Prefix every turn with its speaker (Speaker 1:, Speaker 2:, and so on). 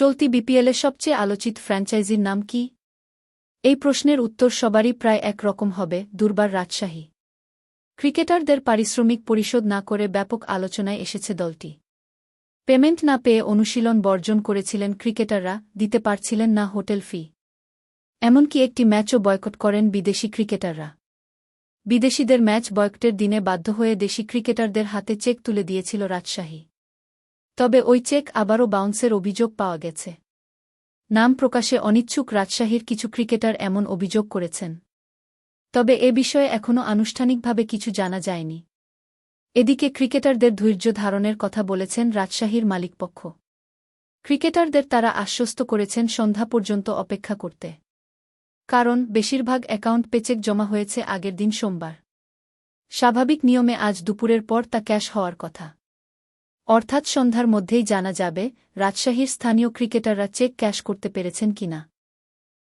Speaker 1: চলতি বিপিএলে সবচেয়ে আলোচিত ফ্র্যাঞ্চাইজির নাম কি? এই প্রশ্নের উত্তর সবারই প্রায় এক রকম হবে, দুর্বার রাজশাহী। ক্রিকেটারদের পারিশ্রমিক পরিশোধ না করে ব্যাপক আলোচনায় এসেছে দলটি। পেমেন্ট না পেয়ে অনুশীলন বর্জন করেছিলেন ক্রিকেটাররা, দিতে পারছিলেন না হোটেল ফি। এমনকি একটি ম্যাচও বয়কট করেন বিদেশি ক্রিকেটাররা। বিদেশিদের ম্যাচ বয়কটের দিনে বাধ্য হয়ে দেশি ক্রিকেটারদের হাতে চেক তুলে দিয়েছিল রাজশাহী। তবে ওই চেক আবারও বাউন্সের অভিযোগ পাওয়া গেছে। নাম প্রকাশে অনিচ্ছুক রাজশাহীর কিছু ক্রিকেটার এমন অভিযোগ করেছেন। তবে এ বিষয়ে এখনও আনুষ্ঠানিকভাবে কিছু জানা যায়নি। এদিকে ক্রিকেটারদের ধৈর্য ধারণের কথা বলেছেন রাজশাহীর মালিকপক্ষ। ক্রিকেটারদের তারা আশ্বস্ত করেছেন সন্ধ্যা পর্যন্ত অপেক্ষা করতে। কারণ বেশিরভাগ অ্যাকাউন্ট পেচেক জমা হয়েছে আগের দিন সোমবার। স্বাভাবিক নিয়মে আজ দুপুরের পর তা ক্যাশ হওয়ার কথা। অর্থাৎ সন্ধ্যার মধ্যেই জানা যাবে রাজশাহীর স্থানীয় ক্রিকেটাররা চেক ক্যাশ করতে পেরেছেন কিনা।